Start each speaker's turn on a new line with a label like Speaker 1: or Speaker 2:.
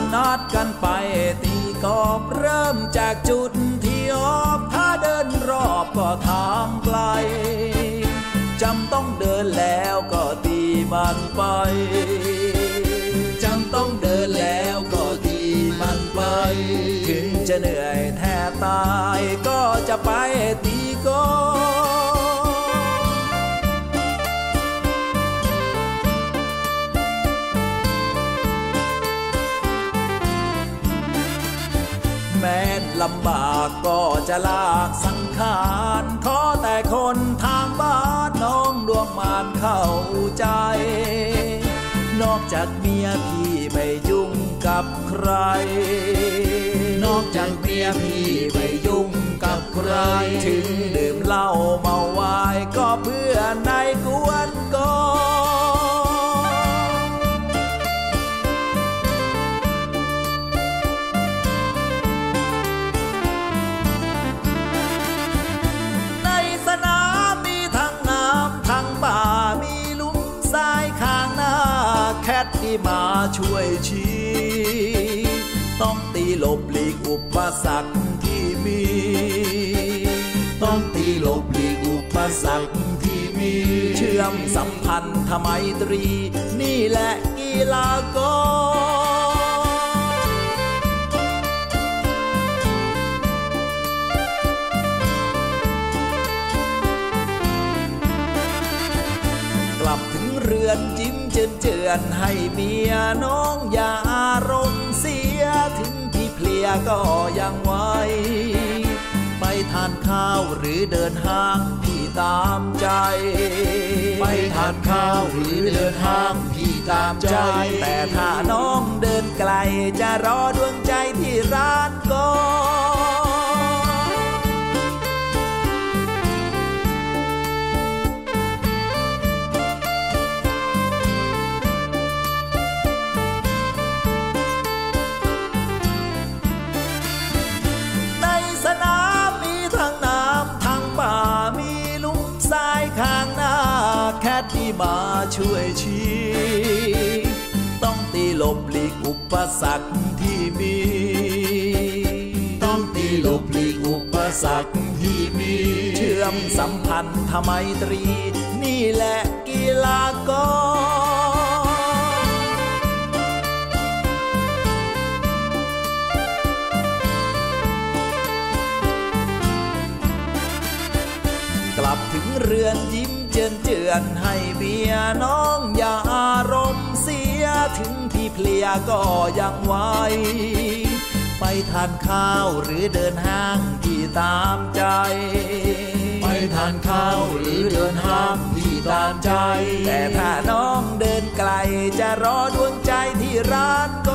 Speaker 1: านนัดกันไปตีกอบเริ่มจากจุดที่ออกถ้าเดินรอบก็ทางไกลจำต้องเดินแล้วก็ตีมันไป
Speaker 2: จำต้องเดินแล้วก็ตีมันไป
Speaker 1: ถึงจะเหนื่อยแทบตายก็จะไปตีกอบ ลำบากก็จะลากสังขารขอแต่คนทางบ้านน้องดวงมานเข้าใจ นอกจากเมียพี่ไม่ยุ่งกับใคร
Speaker 2: นอกจากเมียพี่ไม่ยุ่งกับใคร
Speaker 1: ถึงดื่มเหล้าเมา มาช่วยชี้ ต้องตีหลบหลีกอุปสรรคที่มี
Speaker 2: ต้องตีหลบหลีกอุปสรรคที่มี
Speaker 1: เชื่อมสัมพันธ์ทำไมตรี นี่แหละกีฬากอกลับถึงเรื อนยิ้มเจือนเจือนให้เมียน้องอย่าอารมณ์เสียถึงพี่เพลียก็ยังไหวไปทานข้าวหรือเดินห้างพี่ตามใจ
Speaker 2: ไปทานข้าวหรือเดินห้างพี่ตามใจ
Speaker 1: แต่ถ้าน้องเดินไกลจะรอดวงใจ ที่มาช่วยชี้ต้องตีหลบหลีกอุปสรรคที่มี
Speaker 2: ต้องตีหลบหลีกอุปสรรคที่มี
Speaker 1: เชื่อมสัมพันธ์ทำไมตรี นี่แหละกีฬากอ กลับถึงเรือนยิ้มเจือนเจือนให้เมียน้องอย่าอารมณ์เสียถึงพี่เพลียก็ยังไหวไปทานข้าวหรือเดินห้างที่ตามใจ
Speaker 2: ไปทานข้าวหรือเดินห้างที่ตามใจ
Speaker 1: แต่ถ้าน้องเดินไกลจะรอดวงใจที่ร้านก